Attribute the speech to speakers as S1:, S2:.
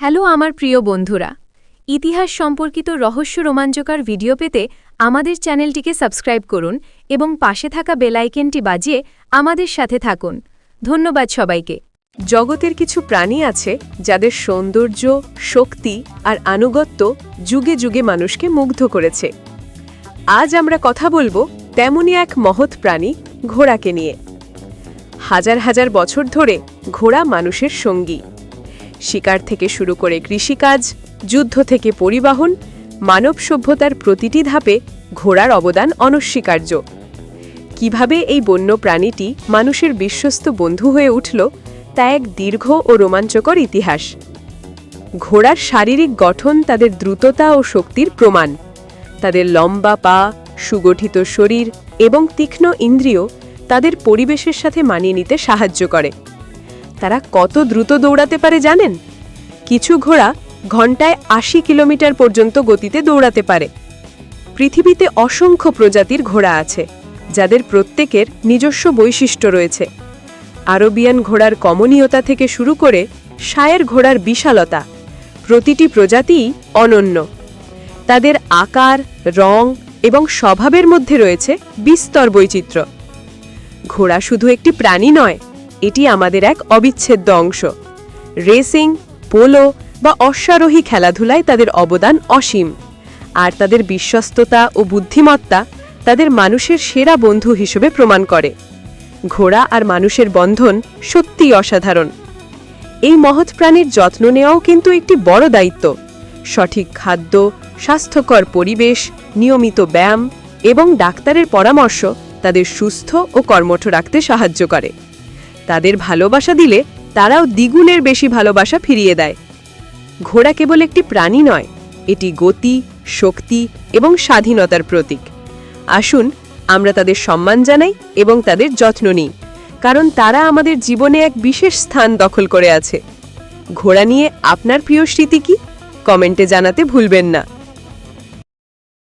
S1: Hello আমার প্রিয় বন্ধুরা। ইতিহাস সম্পর্কিত রহস্য রোমাঞ্চকর ভিডিও পেতে আমাদের চ্যানেলটিকে সাবস্ক্রাইব করুন এবং পাশে থাকা বেলাইকেনটি বাজিয়ে আমাদের সাথে থাকুন। ধন্যবাদ সবাইকে।
S2: জগতের কিছু প্রাণী আছে যাদের সৌন্দর্য, শক্তি আর আনুগত্য যুগে যুগে মানুষকে মুগ্ধ করেছে। আজ আমরা কথা বলব তেমনই এক মহৎ প্রাণী ঘোড়াকে নিয়ে। হাজার হাজার বছর ধরে ঘোড়া মানুষের সঙ্গী। শিকার থেকে শুরু করে কৃষিকাজ, যুদ্ধ থেকে পরিবহন, মানব সভ্যতার প্রতিটি ধাপে ঘোড়ার অবদান অনস্বীকার্য। কীভাবে এই বন্য প্রাণীটি মানুষের বিশ্বস্ত বন্ধু হয়ে উঠল, তা এক দীর্ঘ ও রোমাঞ্চকর ইতিহাস। ঘোড়ার শারীরিক গঠন তাদের দ্রুততা ও শক্তির প্রমাণ। তাদের লম্বা পা, সুগঠিত শরীর এবং তীক্ষ্ণ ইন্দ্রিয় তাদের পরিবেশের সাথে মানিয়ে নিতে সাহায্য করে। তারা কত দ্রুত দৌড়াতে পারে জানেন? কিছু ঘোড়া ঘন্টায় আশি কিলোমিটার পর্যন্ত গতিতে দৌড়াতে পারে। পৃথিবীতে অসংখ্য প্রজাতির ঘোড়া আছে, যাদের প্রত্যেকের নিজস্ব বৈশিষ্ট্য রয়েছে। আরবিয়ান ঘোড়ার কমনীয়তা থেকে শুরু করে সায়ের ঘোড়ার বিশালতা প্রতিটি প্রজাতিই অনন্য। তাদের আকার, রং এবং স্বভাবের মধ্যে রয়েছে বিস্তর বৈচিত্র্য। ঘোড়া শুধু একটি প্রাণী নয় এটি আমাদের এক অবিচ্ছেদ্য অংশ। রেসিং, পোলো বা অশ্বারোহী খেলাধুলায় তাদের অবদান অসীম। আর তাদের বিশ্বস্ততা ও বুদ্ধিমত্তা তাদের মানুষের সেরা বন্ধু হিসেবে প্রমাণ করে। ঘোড়া আর মানুষের বন্ধন সত্যিই অসাধারণ। এই মহৎ প্রাণীর যত্ন নেওয়াও কিন্তু একটি বড় দায়িত্ব। সঠিক খাদ্য, স্বাস্থ্যকর পরিবেশ, নিয়মিত ব্যায়াম এবং ডাক্তারের পরামর্শ তাদের সুস্থ ও কর্মঠ রাখতে সাহায্য করে। তাদের ভালোবাসা দিলে তারাও দ্বিগুণের বেশি ভালোবাসা ফিরিয়ে দেয়। ঘোড়া কেবল একটি প্রাণী নয়, এটি গতি, শক্তি এবং স্বাধীনতার প্রতীক। আসুন, আমরা তাদের সম্মান জানাই এবং তাদের যত্ন নিই, কারণ তারা আমাদের জীবনে এক বিশেষ স্থান দখল করে আছে। ঘোড়া নিয়ে আপনার প্রিয় স্মৃতি কি? কমেন্টে জানাতে ভুলবেন না।